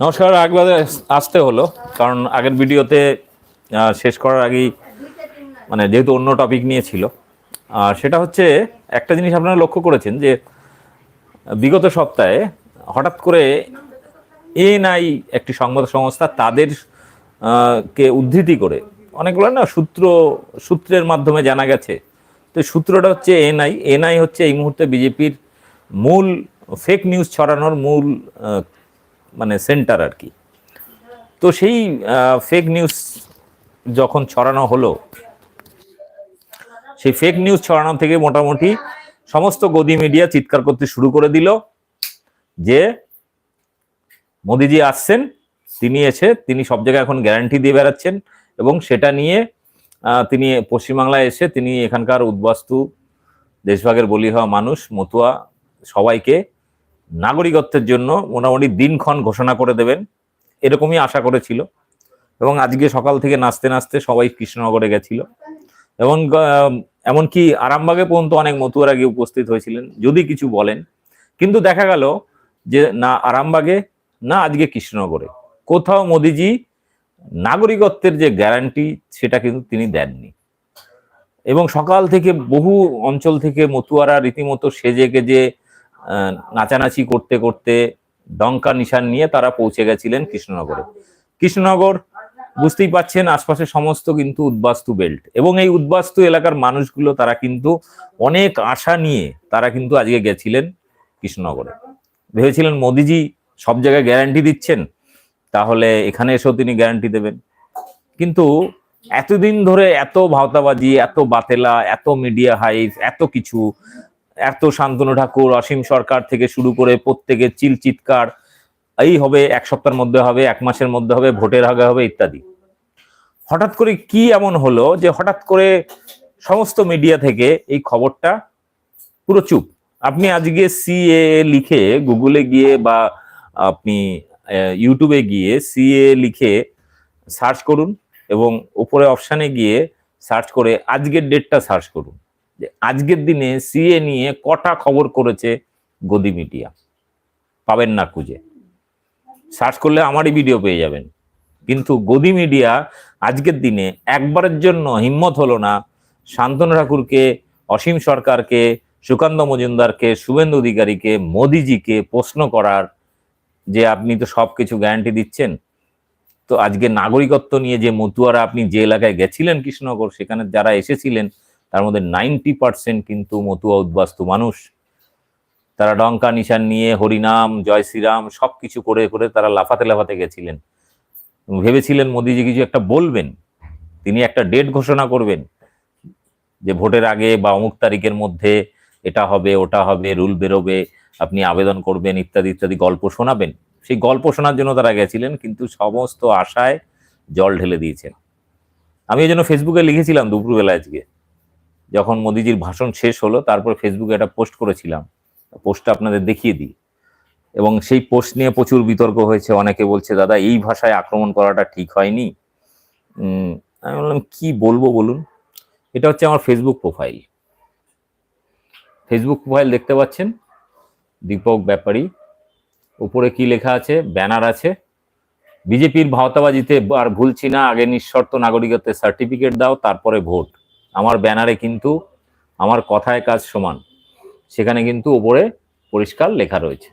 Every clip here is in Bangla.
নমস্কার একবার আসতে হলো, কারণ আগের ভিডিওতে শেষ করার আগেই মানে যেহেতু অন্য টপিক নিয়ে ছিল, আর সেটা হচ্ছে, একটা জিনিস আপনারা লক্ষ্য করেছেন যে, বিগত সপ্তাহে হঠাৎ করে এনআই একটি সংবাদ সংস্থা তাদের কে উদ্ধৃতি করে, অনেকগুলো না সূত্র, সূত্রের মাধ্যমে জানা গেছে, তো সূত্রটা হচ্ছে এনআই এনআই হচ্ছে এই মুহূর্তে বিজেপির মূল ফেক নিউজ ছড়ানোর মূল মানে সেন্টার আর কি। তো সেই ফেক নিউজ যখন ছড়ানো হলো, সেই ফেক নিউজ ছড়ানো থেকে মোটামুটি সমস্ত গদি মিডিয়া চিৎকার করতে শুরু করে দিল যে, মোদিজি আসছেন, তিনি এসে, তিনি সব জায়গায় এখন গ্যারান্টি দিয়ে বেড়াচ্ছেন এবং সেটা নিয়ে তিনি পশ্চিমবাংলায় এসে তিনি এখানকার উদ্বাস্তু, দেশভাগের বলি হওয়া মানুষ, মতুয়া সবাইকে নাগরিকত্বের জন্য মোটামুটি দিনক্ষণ ঘোষণা করে দেবেন। এরকমই আশা করেছিল। এবং আজকে সকাল থেকে নাচতে নাচতে সবাই কৃষ্ণনগরে গেছিল। এবং এমনকি আরামবাগে পর্যন্ত অনেক মতুয়ারা গিয়ে উপস্থিত হয়েছিলেন যদি কিছু বলেন। কিন্তু দেখা গেল যে না আরামবাগে না আজকে কৃষ্ণনগরে। কোথাও মোদিজি নাগরিকত্বের যে গ্যারান্টি সেটা কিন্তু তিনি দেননি। এবং সকাল থেকে বহু অঞ্চল থেকে মতুয়ারা রীতিমতো সেজে আহ, নাচানাচি করতে করতে ডঙ্কা নিশান নিয়ে তারা পৌঁছে গেছিলেন কৃষ্ণনগরে। কৃষ্ণনগর বুঝতেই পাচ্ছেন আশপাশে সমস্ত কিন্তু উদ্বাস্তু বেল্ট এবং এই উদ্বাস্তু এলাকার মানুষগুলো তারা কিন্তু অনেক আশা নিয়ে তারা কিন্তু আজকে গেছিলেন কৃষ্ণনগরে। ভেবেছিলেন মোদিজি সব জায়গায় গ্যারান্টি দিচ্ছেন, তাহলে এখানে এসেও তিনি গ্যারান্টি দেবেন। কিন্তু এতদিন ধরে এত ভাওতাবাজি, এত বাতেলা, এত মিডিয়া হাইপ এত কিছু এত শান্তনু ঠাকুর, অসীম সরকার থেকে শুরু করে প্রত্যেকের চিল চিৎকার, এই হবে, এক সপ্তাহের মধ্যে হবে, এক মাসের মধ্যে হবে, ভোটের আগে হবে, ইত্যাদি। হঠাৎ করে কি এমন হলো যে হঠাৎ করে সমস্ত মিডিয়া থেকে এই খবরটা পুরো চুপ? আপনি আজকে সিএ লিখে গুগলে গিয়ে বা আপনি ইউটিউবে গিয়ে সিএ লিখে সার্চ করুন এবং উপরে অপশানে গিয়ে সার্চ করে আজকের ডেটটা সার্চ করুন। যে আজকের দিনে সিএ নিয়ে কটা খবর করেছে গদি মিডিয়া? পাবেন না খুঁজে। সার্চ করলে আমারই ভিডিও পেয়ে যাবেন। কিন্তু গদি মিডিয়া আজকের দিনে একবারের জন্য হিম্মত হলো না শান্তনু ঠাকুরকে, অসীম সরকারকে, সুকান্ত মজুমদারকে, শুভেন্দু অধিকারীকে, মোদিজিকে প্রশ্ন করার যে আপনি তো সবকিছু গ্যারান্টি দিচ্ছেন। তো আজকে নাগরিকত্ব নিয়ে যে মতুয়ারা আপনি যে এলাকায় গেছিলেন কৃষ্ণনগর, সেখানে যারা এসেছিলেন তার মধ্যে নাইনটি পার্সেন্ট কিন্তু মতুয়া উদ্বাস্তু মানুষ। তারা ডঙ্কা নিশান নিয়ে, হরিনাম, জয় শ্রীরাম সব কিছু করে করে তারা লাফাতে লাফাতে গেছিলেন। ভেবেছিলেন মোদিজি কিছু একটা বলবেন, তিনি একটা ডেট ঘোষণা করবেন যে ভোটের আগে বা অমুক তারিখের মধ্যে এটা হবে, ওটা হবে, রুল বেরোবে, আপনি আবেদন করবেন, ইত্যাদি ইত্যাদি গল্প শোনাবেন। সেই গল্প শোনার জন্য তারা গেছিলেন, কিন্তু সমস্ত আশায় জল ঢেলে দিয়েছেন। আমি এই জন্য ফেসবুকে লিখেছিলাম দুপুরবেলা আজকে। যখন মোদিজির ভাষণ শেষ হলো, তারপর ফেসবুকে একটা পোস্ট করেছিলাম। পোস্টটা আপনাদের দেখিয়ে দিই। এবং সেই পোস্ট নিয়ে প্রচুর বিতর্ক হয়েছে। অনেকে বলছে, দাদা, এই ভাষায় আক্রমণ করাটা ঠিক হয়নি? আমি বললাম, কি বলব বলুন? এটা হচ্ছে আমার ফেসবুক প্রোফাইল ফেসবুক প্রোফাইল দেখতে পাচ্ছেন? দীপক ব্যাপারী। উপরে কি লেখা আছে? ব্যানার আছে। বিজেপির ভাওতাবাজিতে আর ভুলছি না। আগে নিঃশর্ত নাগরিকত্বের সার্টিফিকেট দাও, তারপরে ভোট। আমার ব্যানারে কিন্তু আমার কথায় কাজ সমান। সেখানে কিন্তু ওপরে পরিষ্কার লেখা রয়েছে।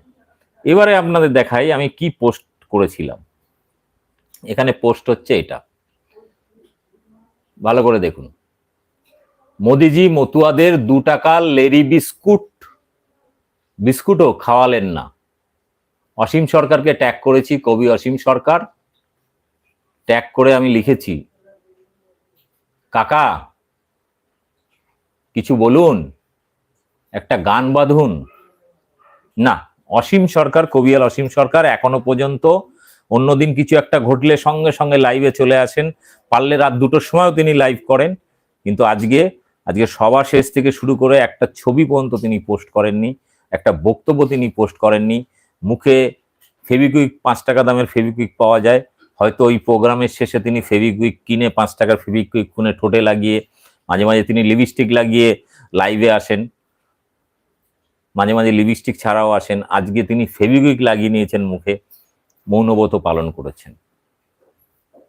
এবারে আপনাদের দেখাই আমি কি পোস্ট করেছিলাম। এখানে পোস্ট হচ্ছে এটা। ভালো করে দেখুন। মোদিজি মতুয়াদের দু টাকার লেরি বিস্কুট। বিস্কুটও খাওয়ালেন না। অসীম সরকারকে ট্যাগ করেছি, কবি অসীম সরকার। ট্যাগ করে আমি লিখেছি। কাকা কিছু বলুন, একটা গান বাঁধুন। না, অসীম সরকার, কবিয়াল অসীম সরকার এখনও পর্যন্ত অন্যদিন কিছু একটা ঘটলে সঙ্গে সঙ্গে লাইভে চলে আসেন। পারলে রাত দুটোর সময়ও তিনি লাইভ করেন। কিন্তু আজকে আজকে সবার শেষ থেকে শুরু করে একটা ছবি পর্যন্ত তিনি পোস্ট করেননি, একটা বক্তব্য তিনি পোস্ট করেননি। মুখে ফেভিকুইক, পাঁচ টাকা দামের ফেভিকুইক পাওয়া যায়। হয়তো ওই প্রোগ্রামের শেষে তিনি ফেভিকুইক কিনে, পাঁচ টাকার ফেভিকুইক খুনে ঠোঁটে লাগিয়ে মাঝে মাঝে তিনি লিপস্টিক লাগিয়ে লাইভে আসেন। মাঝে মাঝে লিপস্টিক ছাড়াও আসেন। আজকে তিনি ফেভিকুইক লাগিয়ে নিয়েছেন মুখে। মৌনব্রত পালন করেছেন।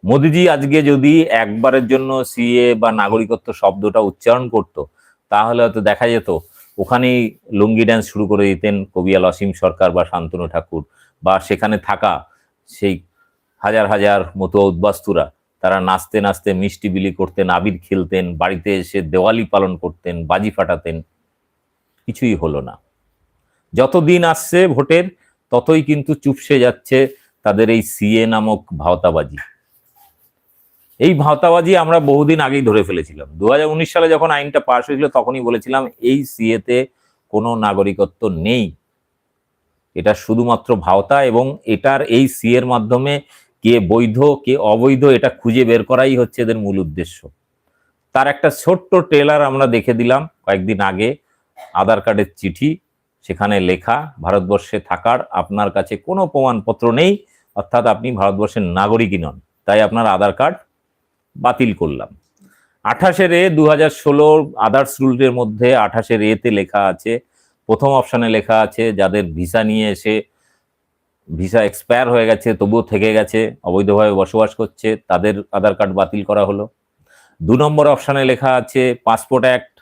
মোদিজি আজকে যদি একবারের জন্য সিএ বা নাগরিকত্ব শব্দটা উচ্চারণ করত, তাহলে হয়তো দেখা যেত, ওখানেই লুঙ্গি ড্যান্স শুরু করে দিতেন কবিয়াল অসীম সরকার বা শান্তনু ঠাকুর বা সেখানে থাকা সেই হাজার হাজার মতো উদ্বাস্তুরা। তারা নাচতে নাচতে মিষ্টি বিলি করতেন, আবির খেলতেন, বাড়িতে এসে দেওয়ালি পালন করতেন, বাজি ফাটাতেন, কিছুই হলো না। যত দিন আসছে ভোটের, ততই কিন্তু চুপসে যাচ্ছে তাদের এই সিএ নামক ভাওতাবাজি। এই ভাওতাবাজি আমরা বহুদিন আগেই ধরে ফেলেছিলাম। দু হাজার উনিশ সালে যখন আইনটা পাশ হয়েছিল, তখনই বলেছিলাম এই সিএতে কোনো নাগরিকত্ব নেই। এটা শুধুমাত্র ভাওতা এবং এটার এই সি এর মাধ্যমে কে বৈধ, কে অবৈধ, এটা খুঁজে বের করাই হচ্ছে এদের মূল উদ্দেশ্য। তার একটা ছোট্ট ট্রেলার আমরা দেখে দিলাম কয়েকদিন আগে, আধার কার্ডের চিঠি, সেখানে লেখা, ভারতবর্ষে থাকার আপনার কাছে কোনো প্রমাণপত্র নেই, অর্থাৎ আপনি ভারতবর্ষের নাগরিকই নন। তাই আপনার আধার কার্ড বাতিল করলাম। আঠাশের এ দু হাজার ষোলোর আদার্স রুলের মধ্যে আঠাশের এতে লেখা আছে, প্রথম অপশানে লেখা আছে, যাদের ভিসা নিয়ে এসে ভিসা এক্সপায়ার হয়ে গেছে, তবুও থেকে গেছে, অবৈধভাবে বসবাস করছে, তাদের আধার কার্ড বাতিল করা হলো। দু নম্বর অপশানে লেখা আছে পাসপোর্ট অ্যাক্ট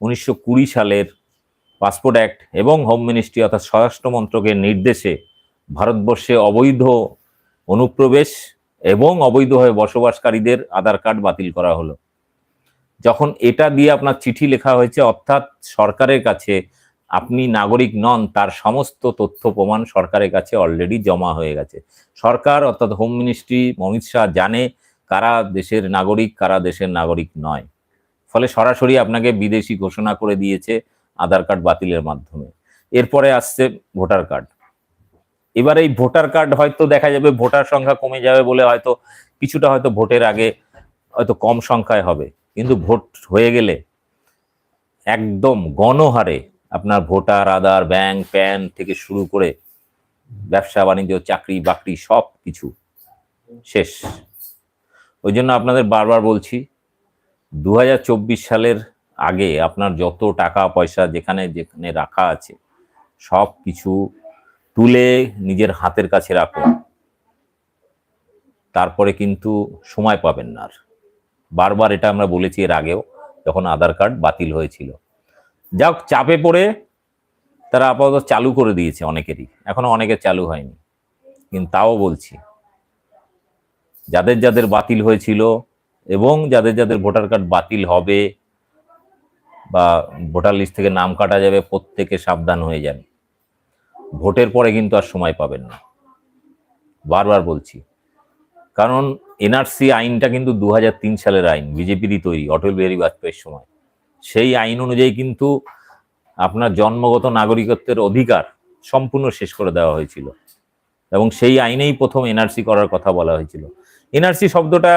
উনিশশো কুড়ি সালের পাসপোর্ট অ্যাক্ট এবং হোম মিনিস্ট্রি অর্থাৎ স্বরাষ্ট্র মন্ত্রকের নির্দেশে ভারতবর্ষে অবৈধ অনুপ্রবেশ এবং অবৈধভাবে বসবাসকারীদের আধার কার্ড বাতিল করা হলো। যখন এটা দিয়ে আপনার চিঠি লেখা হয়েছে, অর্থাৎ সরকারের কাছে আপনি নাগরিক নন, তার সমস্ত তথ্য প্রমাণ সরকারের কাছে অলরেডি জমা হয়ে গেছে। সরকার, অর্থাৎ হোম মিনিস্ট্রি অমিত শাহ জানে কারা দেশের নাগরিক, কারা দেশের নাগরিক নয়। ফলে সরাসরি আপনাকে বিদেশি ঘোষণা করে দিয়েছে আধার কার্ড বাতিলের মাধ্যমে। এরপরে আসছে ভোটার কার্ড। এবার এই ভোটার কার্ড হয়তো দেখা যাবে ভোটার সংখ্যা কমে যাবে বলে হয়তো কিছুটা হয়তো ভোটের আগে হয়তো কম সংখ্যায় হবে। কিন্তু ভোট হয়ে গেলে একদম গণহারে আপনার ভোটার, আধার, ব্যাংক, প্যান থেকে শুরু করে ব্যবসা, বাণিজ্য, চাকরি, বাকরি সব কিছু শেষ। ওই জন্য আপনাদের বারবার বলছি দু হাজার চব্বিশ সালের আগে আপনার যত টাকা, পয়সা যেখানে যেখানে রাখা আছে, সব কিছু তুলে নিজের হাতের কাছে রাখুন। তারপরে কিন্তু সময় পাবেন না আর। বারবার এটা আমরা বলেছি এর আগেও, যখন আধার কার্ড বাতিল হয়েছিল। যাক, চাপে পড়ে তারা আপাতত চালু করে দিয়েছে অনেকেরই। এখনও অনেকের চালু হয়নি। কিন্তু তাও বলছি, যাদের যাদের বাতিল হয়েছিল এবং যাদের যাদের ভোটার কার্ড বাতিল হবে বা ভোটার লিস্ট থেকে নাম কাটা যাবে, প্রত্যেকে সাবধান হয়ে যান। ভোটের পরে কিন্তু আর সময় পাবেন না। বারবার বলছি, কারণ এনআরসি আইনটা কিন্তু দু হাজার তিন সালের আইন, বিজেপিরই তৈরি, অটল বিহারী বাজপেয়ীর সময়। সেই আইন অনুযায়ী কিন্তু আপনার জন্মগত নাগরিকত্বের অধিকার সম্পূর্ণ শেষ করে দেওয়া হয়েছিল। এবং সেই আইনেই প্রথম এনআরসি করার কথা বলা হয়েছিল। এনআরসি শব্দটা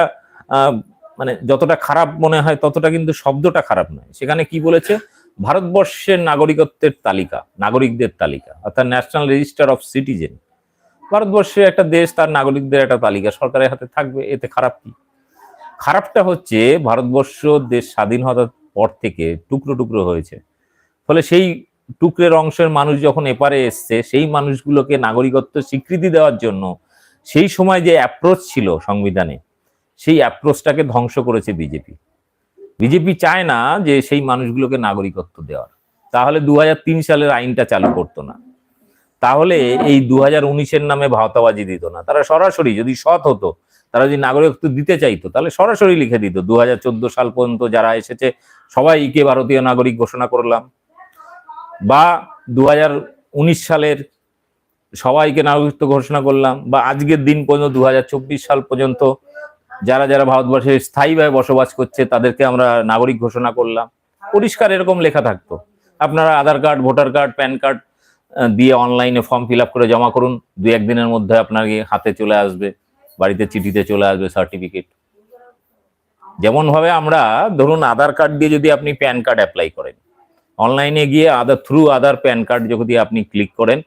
মানে যতটা খারাপ মনে হয় ততটা কিন্তু শব্দটা খারাপ নয়। সেখানে কি বলেছে? ভারতবর্ষের নাগরিকত্বের তালিকা, নাগরিকদের তালিকা, অর্থাৎ ন্যাশনাল রেজিস্টার অফ সিটিজেন ভারতবর্ষে একটা দেশ, তার নাগরিকদের একটা তালিকা সরকারের হাতে থাকবে, এতে খারাপ কি? খারাপটা হচ্ছে ভারতবর্ষ দেশ স্বাধীন হওয়ার পর থেকে টুকরো টুকরো হয়েছে। ফলে সেই টুকরের অংশের মানুষ যখন এপারে এসছে, সেই মানুষগুলোকে নাগরিকত্ব স্বীকৃতি দেওয়ার জন্য সেই সময় যে অ্যাপ্রোচ ছিল সংবিধানে, সেই অ্যাপ্রোচটাকে ধ্বংস করেছে বিজেপি। বিজেপি চায় না যে সেই মানুষগুলোকে নাগরিকত্ব দেওয়ার। তাহলে দু হাজার তিন সালের আইনটা চালু করতো না। তাহলে এই দু হাজার নামে ভাওতাবাজি দিত না। তারা সরাসরি যদি সৎ হতো তারা যদি নাগরিকত্ব দিতে চাইতো, তাহলে সরাসরি লিখে দিত দু হাজার চোদ্দ সাল পর্যন্ত যারা এসেছে সবাইকে ভারতীয় নাগরিক ঘোষণা করলাম। বা দু হাজার উনিশ সালের সবাইকে নাগরিকত্ব ঘোষণা করলাম, বা আজকের দিন পর্যন্ত দু হাজার চব্বিশ সাল পর্যন্ত যারা যারা ভারতবর্ষে স্থায়ীভাবে বসবাস করছে, তাদেরকে আমরা নাগরিক ঘোষণা করলাম। পরিষ্কার এরকম লেখা থাকতো। আপনারা Aadhaar card, voter card, PAN card দিয়ে অনলাইনে ফর্ম ফিল করে জমা করুন। দু একদিনের মধ্যে আপনার গিয়ে হাতে চলে আসবে। বাড়িতে চিঠিতে চলে আসবে সার্টিফিকেট যেমন ভাবে আমরা, ধরুন আধার কার্ড দিয়ে যদি আপনি প্যান কার্ড অ্যাপ্লাই করেন অনলাইনে গিয়ে Aadhaar through Aadhaar PAN card যদি আপনি ক্লিক করেন,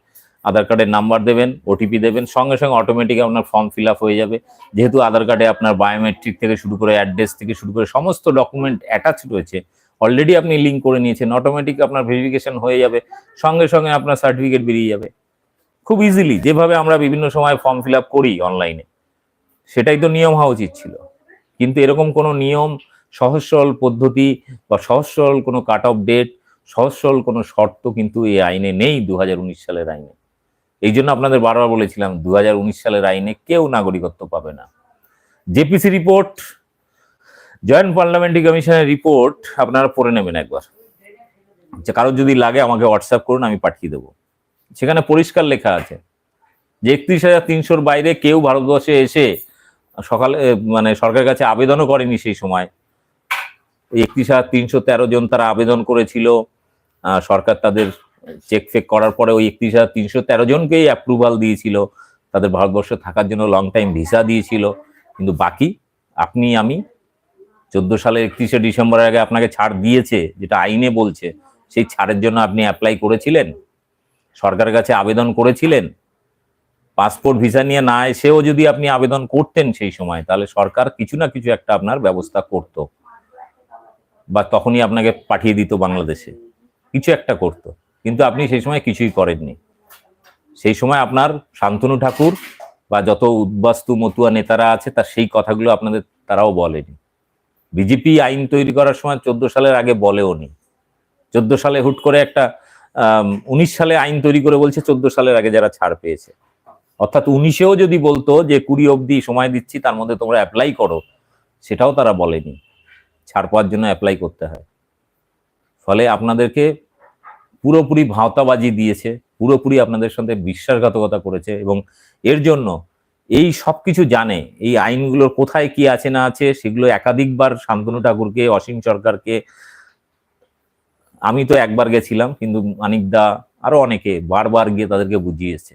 আধার কার্ডের নাম্বার দেবেন ওটিপি দেবেন, সঙ্গে সঙ্গে অটোমেটিক আপনার ফর্ম ফিল হয়ে যাবে। যেহেতু আধার কার্ডে আপনার বায়োমেট্রিক থেকে শুরু করে অ্যাড্রেস থেকে শুরু করে সমস্ত ডকুমেন্ট অ্যাটাচ রয়েছে অলরেডি আপনি লিঙ্ক করে নিয়েছেন অটোমেটিক আপনার ভেরিফিকেশন হয়ে যাবে, সঙ্গে সঙ্গে আপনার সার্টিফিকেট বেরিয়ে যাবে। খুব ইজিলি যেভাবে আমরা বিভিন্ন সময় ফর্ম ফিল করি অনলাইনে সেটাই তো নিয়ম হওয়া উচিত ছিল। কিন্তু এরকম কোনো নিয়ম সহজ সরল পদ্ধতি বা সহজ সরল কোনো কাট অফ ডেট সহজ সরল কোনো শর্ত কিন্তু এই আইনে নেই দুহাজার উনিশ সালের আইনে। এই জন্য আপনাদের বারবার বলেছিলাম, দুহাজার উনিশ সালের আইনে কেউ নাগরিকত্ব পাবে না। J P C report joint parliamentary কমিশনের রিপোর্ট আপনারা পড়ে নেবেন একবার। যে কারোর যদি লাগে আমাকে হোয়াটসঅ্যাপ করুন, আমি পাঠিয়ে দেবো। সেখানে পরিষ্কার লেখা আছে যে একত্রিশ হাজার তিনশোর বাইরে কেউ ভারতবর্ষে এসে সকালে মানে সরকারের কাছে আবেদনও করেনি সেই সময়। একত্রিশ হাজার তিনশো তেরো জন তারা আবেদন করেছিল। সরকার তাদের চেক ফেক করার পরে ওই একত্রিশ হাজার তিনশো তেরো জনকেই অ্যাপ্রুভাল দিয়েছিল। তাদের ভারতবর্ষে থাকার জন্য লং টাইম ভিসা দিয়েছিল। কিন্তু বাকি, আপনি, আমি, চোদ্দ সালে একত্রিশে ডিসেম্বরের আগে আপনাকে ছাড় দিয়েছে, যেটা আইনে বলছে, সেই ছাড়ের জন্য আপনি অ্যাপ্লাই করেছিলেন? সরকারের কাছে আবেদন করেছিলেন? পাসপোর্ট ভিসা নিয়ে না এসেও যদি আপনি আবেদন করতেন সেই সময়, তাহলে সরকার কিছু না কিছু একটা আপনার ব্যবস্থা করত। বা তখনই আপনাকে পাঠিয়ে দিত বাংলাদেশে। কিছু একটা করত। কিন্তু আপনি সেই সময় কিছুই করেননি। সেই সময় আপনার শান্তনু ঠাকুর বা যত উদ্বাস্তু মতুয়া নেতারা আছে, তার সেই কথাগুলো আপনাদের তারাও বলেনি। বিজেপি আইন তৈরি করার সময় চোদ্দ সালের আগে বলেও নি। চোদ্দ সালে হুট করে একটা উনিশ সালে আইন তৈরি করে বলছে চোদ্দ সালের আগে যারা ছাড় পেয়েছে। অর্থাৎ উনিশেও যদি বলতো যে কুড়ি অবধি সময় দিচ্ছি, তার মধ্যে তোমরা অ্যাপ্লাই করো, সেটাও তারা বলেনি। ছাড় পাওয়ার জন্য অ্যাপ্লাই করতে হয়। ফলে আপনাদেরকে পুরোপুরি ভাওতাবাজি দিয়েছে, পুরোপুরি আপনাদের সাথে বিশ্বাসঘাতকতা করেছে এবং এর জন্য এই সব কিছু জানে, এই আইনগুলোর কোথায় কি আছে না আছে, সেগুলো একাধিকবার শান্তনু ঠাকুরকে, অসীম সরকারকে, আমি তো একবার গেছিলাম, কিন্তু মানিকদা আরও অনেকে বারবার গিয়ে তাদেরকে বুঝিয়ে এসছে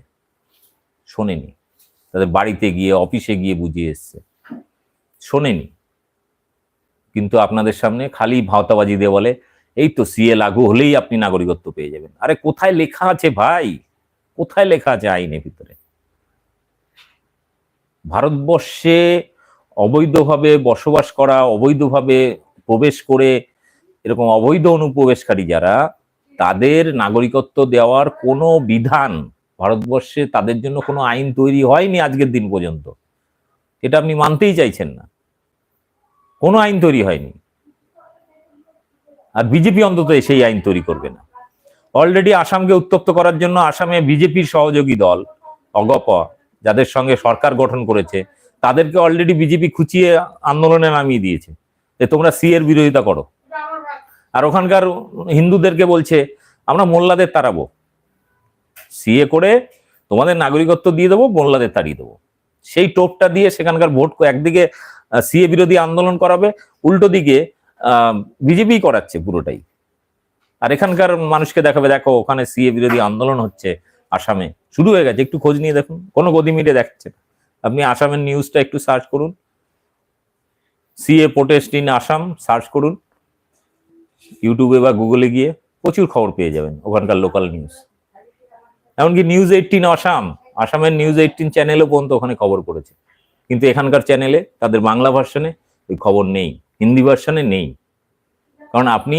শোনেনি। তাদের বাড়িতে গিয়ে, অফিসে গিয়ে বুঝিয়ে এসছে। শোনেনি। কিন্তু আপনাদের সামনে খালি ভাওতাবাজি দিয়ে বলে, এই তো সিএ লাগু হলেই আপনি নাগরিকত্ব পেয়ে যাবেন। আরে কোথায় লেখা আছে ভাই? কোথায় লেখা আছে আইনের ভিতরে? ভারতবর্ষে অবৈধভাবে বসবাস করা, অবৈধভাবে প্রবেশ করে এরকম অবৈধ অনুপ্রবেশকারী যারা, তাদের নাগরিকত্ব দেওয়ার কোনো বিধান ভারতবর্ষে তাদের জন্য কোনো আইন তৈরি হয়নি আজকের দিন পর্যন্ত। এটা আপনি মানতেই চাইছেন না। কোনো আইন তৈরি হয়নি। আর বিজেপি অন্তত সেই আইন তৈরি করবে না। অলরেডি আসামকে উত্তপ্ত করার জন্য আসামে বিজেপির সহযোগী দল, অগপ, যাদের সঙ্গে সরকার গঠন করেছে, তাদেরকে অলরেডি বিজেপি খুঁচিয়ে আন্দোলনে নামিয়ে দিয়েছে। যে তোমরা সি এর বিরোধিতা করো। আর ওখানকার হিন্দুদেরকে বলছে, আমরা মোল্লাদের তাড়াবো। সিএ করে তোমাদের নাগরিকত্ব দিয়ে দেবো মোল্লাদের তাড়িয়ে দেবো। সেই টোপটা দিয়ে সেখানকার ভোট একদিকে সিএ বিরোধী আন্দোলন করাবে, উল্টো দিকে বিজেপি করাচ্ছে পুরোটাই। আর এখানকার মানুষকে দেখাবে, দেখো, ওখানে সিএ বিরোধী আন্দোলন হচ্ছে আসামে। শুরু হয়ে গেছে, একটু খোঁজ নিয়ে দেখুন, কোনো গদি মিডিয়া দেখাচ্ছে। আপনি আসামের নিউজটা একটু সার্চ করুন। C A protest in Assam search করুন। ইউটিউবে বা গুগলে গিয়ে প্রচুর খবর পেয়ে যাবেন, ওখানকার লোকাল নিউজ এমনকি নিউজ এইটিন আসাম, আসামের নিউজ এইটিন চ্যানেলও পর্যন্ত ওখানে খবর করেছে কিন্তু এখানকার চ্যানেলে তাদের বাংলা ভার্সনে ওই খবর নেই, হিন্দি ভার্সনে নেই। কারণ আপনি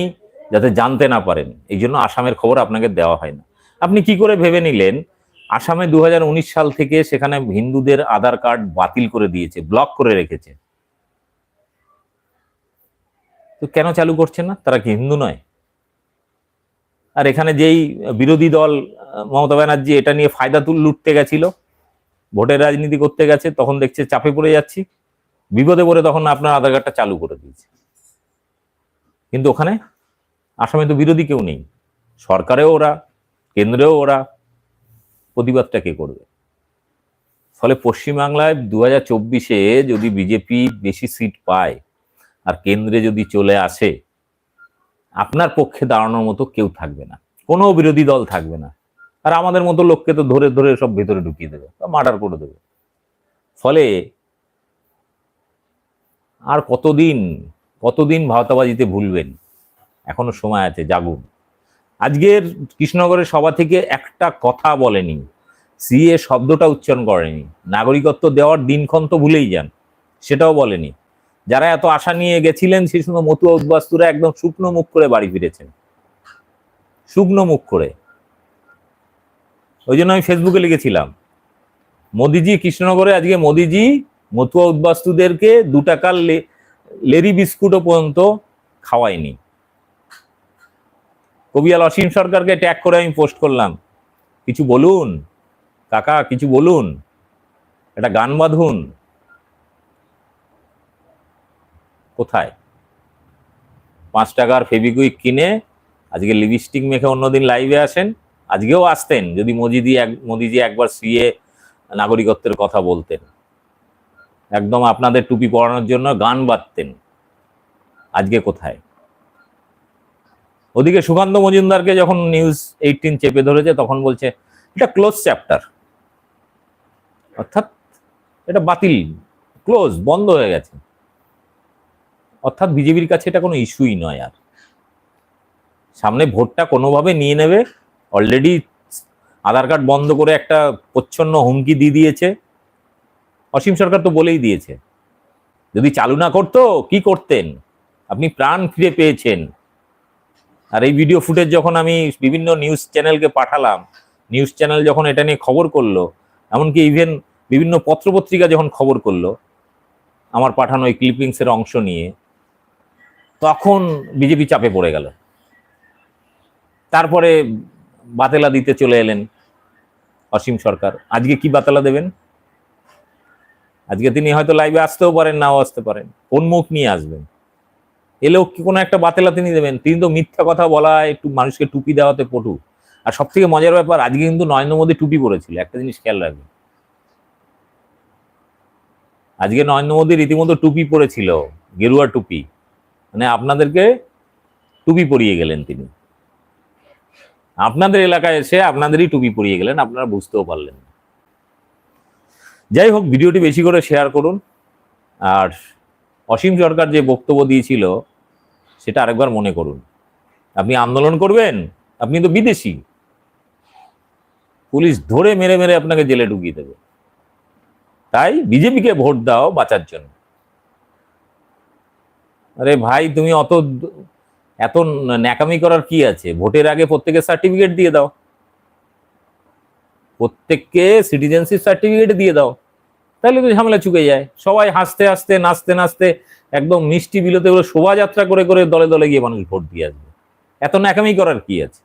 যাতে জানতে না পারেন, এই জন্য আসামের খবর আপনাকে দেওয়া হয় না। আপনি কি করে ভেবে নিলেন, আসামে দু হাজার উনিশ সাল থেকে সেখানে হিন্দুদের আধার কার্ড বাতিল করে দিয়েছে ব্লক করে রেখেছে? তো কেন চালু করছে না? তারা কি হিন্দু নয়? আর এখানে যেই বিরোধী দল, মমতা ব্যানার্জি এটা নিয়ে ফায়দা তুল, লুটতে গেছিল, ভোটের রাজনীতি করতে গেছে, তখন দেখছে চাপে পড়ে যাচ্ছি। বিপদে পড়ে তখন আপনার আধার কার্ডটা চালু করে দিয়েছে। কিন্তু ওখানে আসামে তো বিরোধী কেউ নেই। সরকারেও ওরা, কেন্দ্রেও ওরা। প্রতিবাদটা কে করবে? ফলে পশ্চিমবাংলায় দু হাজার চব্বিশে যদি বিজেপি বেশি সিট পায়, আর কেন্দ্রে যদি চলে আসে আপনার পক্ষে দাঁড়ানোর মতো কেউ থাকবে না। কোনো বিরোধী দল থাকবে না। আর আমাদের মতো লোককে তো ধরে ধরে সব ভেতরে ঢুকিয়ে দেবে বা মার্ডার করে দেবে। ফলে আর কতদিন কতদিন ভাওতাবাজিতে ভুলবেন? এখনও সময় আছে, জাগুন। আজকের কৃষ্ণনগরের সভা থেকে একটা কথা বলেনি। সিএ শব্দটা উচ্চারণ করেনি। নাগরিকত্ব দেওয়ার দিনক্ষণ তো ভুলেই যান, সেটাও বলেনি। যারা এত আশা নিয়ে গেছিলেন, সেই সময় মতুয়া উদ্বাস্তুরা একদম শুকনো মুখ করে বাড়ি ফিরেছেন। শুকনো মুখ করে। ওই জন্য আমি ফেসবুকে লিখেছিলাম, মোদিজি, কৃষ্ণনগরে আজকে মোদিজি, মতুয়া উদ্বাস্তুদেরকে দু টাকার লেরি বিস্কুটও পর্যন্ত খাওয়ায়নি। কবিয়াল অসীম সরকারকে ট্যাগ করে আমি পোস্ট করলাম, কিছু বলুন, কাকা, কিছু বলুন, একটা গান বাঁধুন। কোথায়? পাঁচ টাকার ফেবিকুইক কিনে আজকে লিপস্টিক মেখে অন্যদিন লাইভে আসেন, আজকেও আসতেন, যদি মোদিজি এক, মোদিজি একবার সিএ নাগরিকত্বের কথা বলতেন। একদম আপনাদের টুপি পরানোর জন্য গান বাঁধতেন আজকে কোথায়? ওদিকে সুকান্ত মজুমদারকে যখন নিউজ এইটিন চেপে ধরেছে, তখন বলছে, এটা ক্লোজ চ্যাপ্টার অর্থাৎ এটা বাতিল ক্লোজ বন্ধ হয়ে গেছে। অর্থাৎ বিজেপির কাছে এটা কোনো ইস্যুই নয় আর। সামনে ভোটটা কোনোভাবে নিয়ে নেবে। অলরেডি আধার কার্ড বন্ধ করে একটা প্রচ্ছন্ন হুমকি দিয়ে দিয়েছে। অসীম সরকার তো বলেই দিয়েছে। যদি চালু না করতো কি করতেন? আপনি প্রাণ ফিরে পেয়েছেন। আর এই ভিডিও ফুটেজ যখন আমি বিভিন্ন নিউজ চ্যানেলকে পাঠালাম নিউজ চ্যানেল যখন এটা নিয়ে খবর করল, এমনকি ইভেন বিভিন্ন পত্রপত্রিকা যখন খবর করল, আমার পাঠানো এই ক্লিপিংসের অংশ নিয়ে তখন বিজেপি চাপে পড়ে গেল। তারপরে বাতেলা দিতে চলে এলেন অসীম সরকার। আজকে কি বাতেলা দেবেন? আজকে তিনি হয়তো লাইভে আসতেও পারেন, নাও আসতে পারেন। কোন মুখ নিয়ে আসবেন? এলেও কি কোনো একটা বাতেলা তিনি দেবেন? তিনি তো মিথ্যা কথা বলা একটু মানুষকে টুপি দেওয়াতে পটু। আর সব থেকে মজার ব্যাপার, আজকে কিন্তু নরেন্দ্র মোদী টুপি পরেছিল, একটা জিনিস খেয়াল রাখবেন। আজকে নরেন্দ্র মোদী রীতিমতো টুপি পরেছিল গেরুয়া টুপি। মানে আপনাদেরকে টুপি পরিয়ে গেলেন তিনি। আপনাদের এলাকায় এসে আপনাদেরই টুপি পরিয়ে গেলেন, আপনারা বুঝতেও পারলেন না। যাই হোক, ভিডিওটি বেশি করে শেয়ার করুন। আর অসীম সরকার যে বক্তব্য দিয়েছিল, সেটা আরেকবার মনে করুন। আপনি আন্দোলন করবেন, আপনি তো বিদেশি। পুলিশ ধরে মেরে মেরে আপনাকে জেলে ঢুকিয়ে দেবে। তাই বিজেপিকে ভোট দাও বাঁচার জন্য। আরে ভাই, তুমি অত এত ন্যাকামি করার কি আছে? ভোটের আগে প্রত্যেকের সার্টিফিকেট দিয়ে দাও। প্রত্যেককে সিটিজেনশিপ সার্টিফিকেট দিয়ে দাও। তাহলে তো ঝামেলা চুকে যায়। সবাই হাসতে হাসতে, নাচতে নাচতে একদম মিষ্টি বিলোতে করে শোভাযাত্রা করে করে দলে দলে গিয়ে মানুষ ভোট দিয়ে আসবে। এত ন্যাকামি করার কি আছে?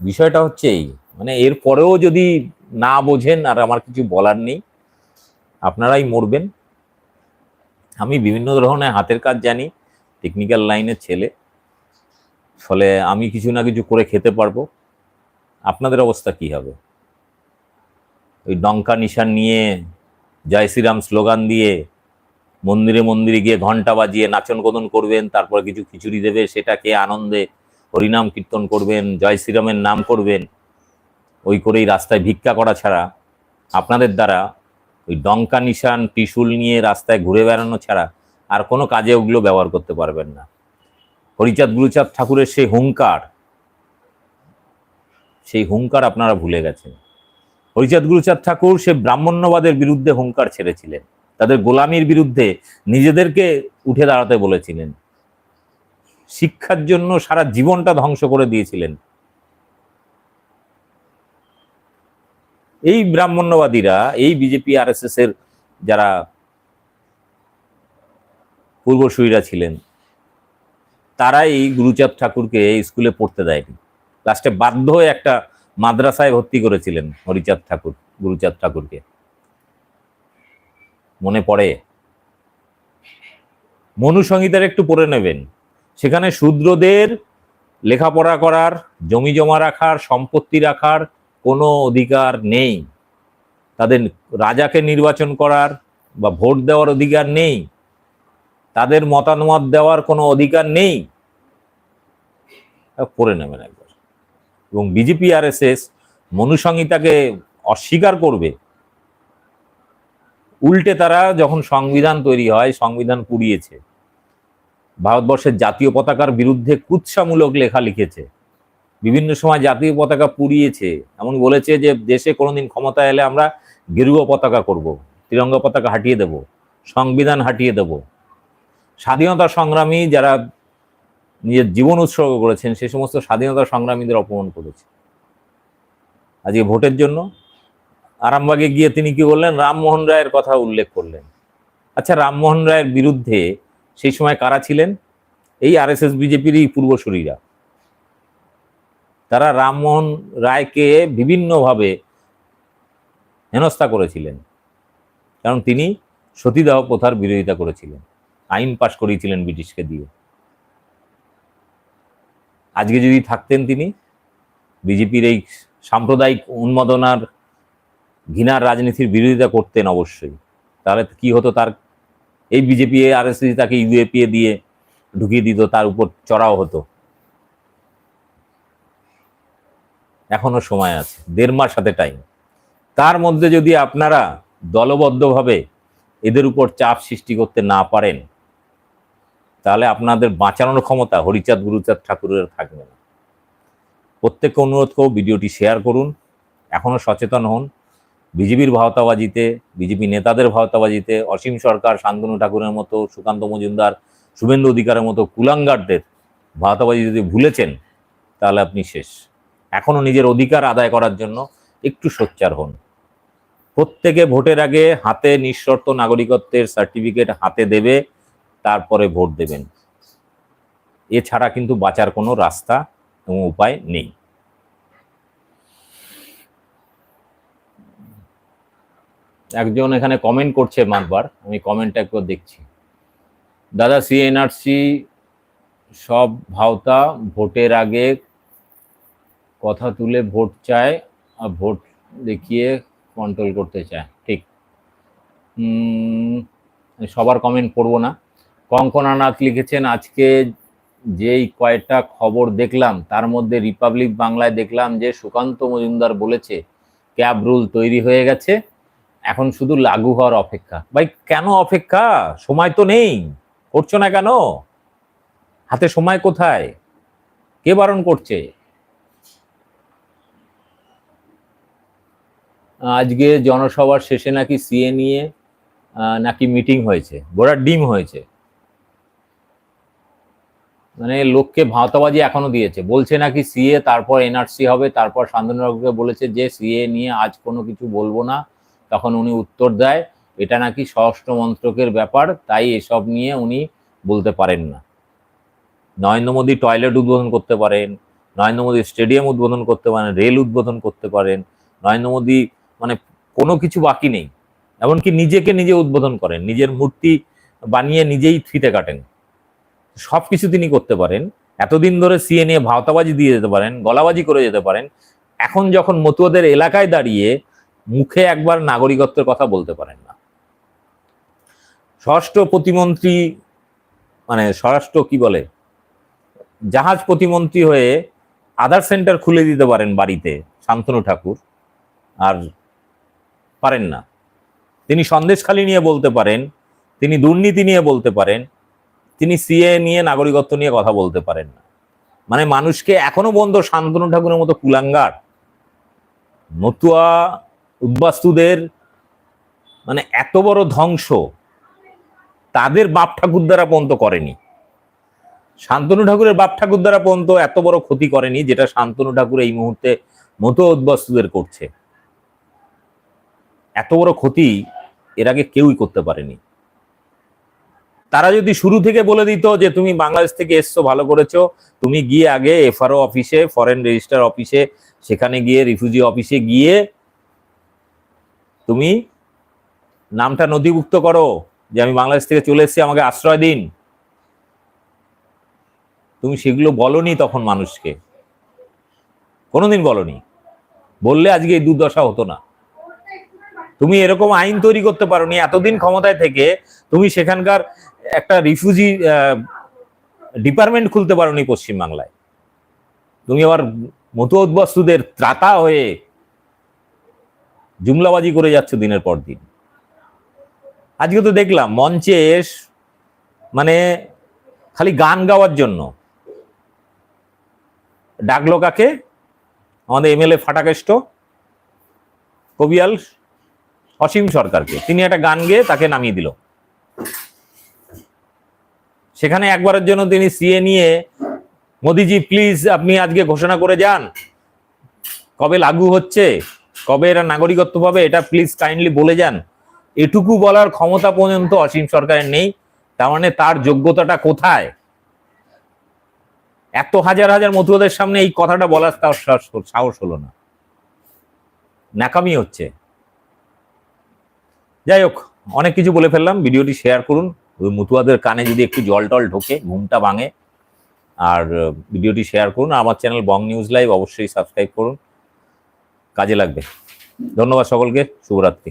বিষয়টা হচ্ছে এই মানে এর পরেও যদি না বোঝেন আর আমার কিছু বলার নেই আপনারাই মরবেন। আমি বিভিন্ন ধরনের হাতের কাজ জানি টেকনিক্যাল লাইনের ছেলে। ফলে আমি কিছু না কিছু করে খেতে পারব। আপনাদের অবস্থা কি হবে? ওই ডঙ্কা নিশান নিয়ে, জয় শ্রীরাম স্লোগান দিয়ে, মন্দিরে মন্দিরে গিয়ে ঘণ্টা বাজিয়ে নাচন কদন করবেন, তারপর কিছু খিচুড়ি দেবে সেটাকে আনন্দে হরিনাম কীর্তন করবেন, জয় শ্রীরামের নাম করবেন। ওই করেই রাস্তায় ভিক্ষা করা ছাড়া আপনাদের দ্বারা ওই ডঙ্কা নিশান, ত্রিশূল নিয়ে রাস্তায় ঘুরে বেড়ানো ছাড়া আর কোনো কাজে ওগুলো ব্যবহার করতে পারবেন না। হরিচাঁদ গুরুচাঁদ ঠাকুরের সেই হুঙ্কার সেই হুঙ্কার আপনারা ভুলে গেছেন। হরিচাঁদ গুরুচাঁদ ঠাকুর সে ব্রাহ্মণ্যবাদের বিরুদ্ধে হুঙ্কার ছেড়েছিলেন। তাদের গোলামির বিরুদ্ধে নিজেদেরকে উঠে দাঁড়াতে বলেছিলেন। শিক্ষার জন্য সারা জীবনটা ধ্বংস করে দিয়েছিলেন। এই ব্রাহ্মণ্যবাদীরা, এই বিজেপি আর এর যারা পূর্বসূরীরা ছিলেন, তারাই গুরুচাঁদ ঠাকুরকে স্কুলে পড়তে দেয়নি। লাস্টে বাধ্য হয়ে একটা মাদ্রাসায় ভর্তি করেছিলেন হরিচাঁদ ঠাকুর, গুরুচাঁদ ঠাকুরকে। মনে পড়ে? মনু সংহিতার একটু পড়ে নেবেন। সেখানে শূদ্রদের লেখাপড়া করার, জমি জমা রাখার, সম্পত্তি রাখার কোনো অধিকার নেই। তাদের রাজাকে নির্বাচন করার বা ভোট দেওয়ার অধিকার নেই। তাদের মতামত দেওয়ার কোনো অধিকার নেই। করে নেবেন একবার। এবং B J P R S S মনুসংহিতাকে অস্বীকার করবে। উল্টে তারা যখন সংবিধান তৈরি হয়, সংবিধান পুড়িয়েছে, ভারতবর্ষের জাতীয় পতাকার বিরুদ্ধে কুৎসামূলক লেখা লিখেছে বিভিন্ন সময় জাতীয় পতাকা পুড়িয়েছে। এমন বলেছে যে, দেশে কোনোদিন ক্ষমতা এলে আমরা গেরুয়া পতাকা করব, তিরঙ্গা পতাকা হাটিয়ে দেব, সংবিধান হাটিয়ে দেব। স্বাধীনতা সংগ্রামী যারা নিজের জীবন উৎসর্গ করেছেন, সে সমস্ত স্বাধীনতা সংগ্রামীদের অপমান করেছে। আজকে ভোটের জন্য আরামবাগে গিয়ে তিনি কি বললেন? রামমোহন রায়ের কথা উল্লেখ করলেন। আচ্ছা রামমোহন রায়ের বিরুদ্ধে সেই সময় কারা ছিলেন? এই আরএসএস বিজেপিরই পূর্বসূরীরা। তারা রামমোহন রায়কে বিভিন্নভাবে হেনস্থা করেছিলেন। কারণ তিনি সতীদাহ প্রথার বিরোধিতা করেছিলেন। আইন পাশ করিয়েছিলেন ব্রিটিশকে দিয়ে। আজকে যদি থাকতেন তিনি, বিজেপির এই সাম্প্রদায়িক উন্মাদনার, ঘৃণার রাজনীতির বিরোধিতা করতেন অবশ্যই। তাহলে কি হতো তার? এই বিজেপি, আর এস তাকে ইউএপিএ দিয়ে ঢুকিয়ে দিত, তার উপর চড়াও হতো। এখনও সময় আছে, দেড় মাস হাতে টাইম তার মধ্যে যদি আপনারা দলবদ্ধভাবে এদের উপর চাপ সৃষ্টি করতে না পারেন, তাহলে আপনাদের বাঁচানোর ক্ষমতা হরিচাঁদ গুরুচাঁদ ঠাকুরের থাকবে না। প্রত্যেককে অনুরোধ করব ভিডিওটি শেয়ার করুন এখনও সচেতন হন। বিজেপির ভাওতাবাজিতে, বিজেপি নেতাদের ভাওতাবাজিতে অসীম সরকার, শান্তনু ঠাকুরের মতো, সুকান্ত মজুমদার, শুভেন্দু অধিকারের মতো কুলাঙ্গারদের ভাওতাবাজি যদি ভুলেছেন, তাহলে আপনি শেষ। এখনও নিজের অধিকার আদায় করার জন্য একটু সোচ্চার হন। প্রত্যেকে ভোটের আগে হাতে নিঃশর্ত নাগরিকত্বের সার্টিফিকেট হাতে দেবে, তারপরে ভোট দেবেন। এছাড়া কিন্তু বাঁচার কোনো রাস্তা এবং উপায় নেই। একজন এখানে কমেন্ট করছে মারবার আমি কমেন্টটা একবার দেখছি। দাদা সিএনআরসি সব ভাওতা ভোটের আগে কথা তুলে ভোট চায় আর ভোট দেখিয়ে কন্ট্রোল করতে চায়, ঠিক। সবার কমেন্ট পড়ব না। কঙ্কনানাথ লিখেছেন, আজকে যেই কয়েকটা খবর দেখলাম, তার মধ্যে রিপাবলিক বাংলায় দেখলাম যে সুকান্ত মজুমদার বলেছে ক্যাব রুল তৈরি হয়ে গেছে, এখন শুধু লাগু হওয়ার অপেক্ষা। ভাই, কেন অপেক্ষা? সময় তো নেই। করছ না কেন? হাতে সময় কোথায়? কে বারণ করছে? আজকে জনসভার শেষে নাকি সিএ নিয়ে নাকি মিটিং হয়েছে গোড়ার ডিম হয়েছে। মানে লোককে ভাঁতাবাজি এখনও দিয়েছে। বলছে নাকি সিএ, তারপর এনআরসি হবে, তারপর শান্তনুবাবুকে বলেছে যে সিএ নিয়ে আজ কোনো কিছু বলব না। তখন উনি উত্তর দেয়, এটা নাকি স্বরাষ্ট্র মন্ত্রকের ব্যাপার, তাই এসব নিয়ে উনি বলতে পারেন না। নরেন্দ্র মোদী টয়লেট উদ্বোধন করতে পারেন, নরেন্দ্র মোদী স্টেডিয়াম উদ্বোধন করতে পারেন, রেল উদ্বোধন করতে পারেন, নরেন্দ্র মোদী মানে কোনো কিছু বাকি নেই। এমনকি নিজেকে নিজে উদ্বোধন করেন, নিজের মূর্তি বানিয়ে নিজেই ফিতে কাটেন। সব কিছু তিনি করতে পারেন। এতদিন ধরে সিএ নিয়ে ভাওতাবাজি দিয়ে যেতে পারেন, গলাবাজি করে যেতে পারেন। এখন যখন মতুয়াদের এলাকায় দাঁড়িয়ে মুখে একবার নাগরিকত্বের কথা বলতে পারেন না। ষষ্ঠ প্রতিমন্ত্রী মানে স্বরাষ্ট্র কি বলে? জাহাজ প্রতিমন্ত্রী হয়ে আধার সেন্টার খুলে দিতে পারেন বাড়িতে, শান্তনু ঠাকুর। আর পারেন না। তিনি সন্দেশখালি নিয়ে বলতে পারেন, তিনি দুর্নীতি নিয়ে বলতে পারেন, তিনি সিএ নিয়ে নাগরিকত্ব নিয়ে কথা বলতে পারেন না। মানে মানুষকে এখনও বন্ধ শান্তনু ঠাকুরের মতো কুলাঙ্গার, নতুয়া উদ্বাস্তুদের মানে এত বড় ধ্বংস তাদের বাপ ঠাকুর দ্বারা পর্যন্ত করেনি। শান্তনু ঠাকুরের বাপ ঠাকুর দ্বারা পর্যন্ত এত বড় ক্ষতি করেনি যেটা শান্তনু ঠাকুর এই মুহূর্তে মতো উদ্বাস্তুদের করছে। এত বড় ক্ষতি এর আগে কেউই করতে পারেনি। তারা যদি শুরু থেকে বলে দিত যে, তুমি বাংলাদেশ থেকে এসছো, ভালো করেছ, তুমি গিয়ে আগে এফআরও অফিসে, ফরেন রেজিস্টার অফিসে, সেখানে গিয়ে রিফিউজি অফিসে গিয়ে তুমি নামটা নথিভুক্ত করো যে, আমি বাংলাদেশ থেকে চলে এসেছি, আমাকে আশ্রয় দিন। তুমি সেগুলো বলনি তখন মানুষকে। কোনোদিন বলনি। বললে আজকে এই দুর্দশা হতো না। তুমি এরকম আইন তৈরি করতে পারোনি এতদিন ক্ষমতায় থেকে তুমি সেখানকার একটা রিফিউজি ডিপার্টমেন্ট খুলতে পারোনি পশ্চিমবাংলায়। তুমি আবার মতো উদ্বাস্তুদের ত্রাতা হয়ে জুমলাবাজি করে যাচ্ছ দিনের পর দিন। আজকে তো দেখলাম মঞ্চে মানে খালি গান গাওয়ার জন্য। ডাকলো কাকে? আমাদের এমএলএ ফাটাকেষ্ট, কবিয়াল অসীম সরকারকে। তিনি একটা গান গেয়ে তাকে নামিয়ে দিল। সেখানে একবারের জন্য তিনি সিএ নিয়ে, মোদিজি, প্লিজ আপনি আজকে ঘোষণা করে যান। কবে লাগু হচ্ছে? কবে এরা নাগরিকত্ব পাবে? এটা প্লিজ কাইন্ডলি বলে যান। এটুকু বলার ক্ষমতা পর্যন্ত অসীম সরকারের নেই। তার মানে তার যোগ্যতাটা কোথায়? এত হাজার হাজার মতুয়াদের সামনে এই কথাটা বলার তার সাহস- হলো না। নাকামি হচ্ছে। যাই হোক, অনেক কিছু বলে ফেললাম। ভিডিওটি শেয়ার করুন। ওই মুতুয়াদের কানে যদি একটু জল টল ঢোকে, ঘুমটা ভাঙে, আর ভিডিওটি শেয়ার করুন। আমার চ্যানেল বং নিউজ লাইভ অবশ্যই সাবস্ক্রাইব করুন। কাজে লাগবে। ধন্যবাদ সকলকে। শুভরাত্রি।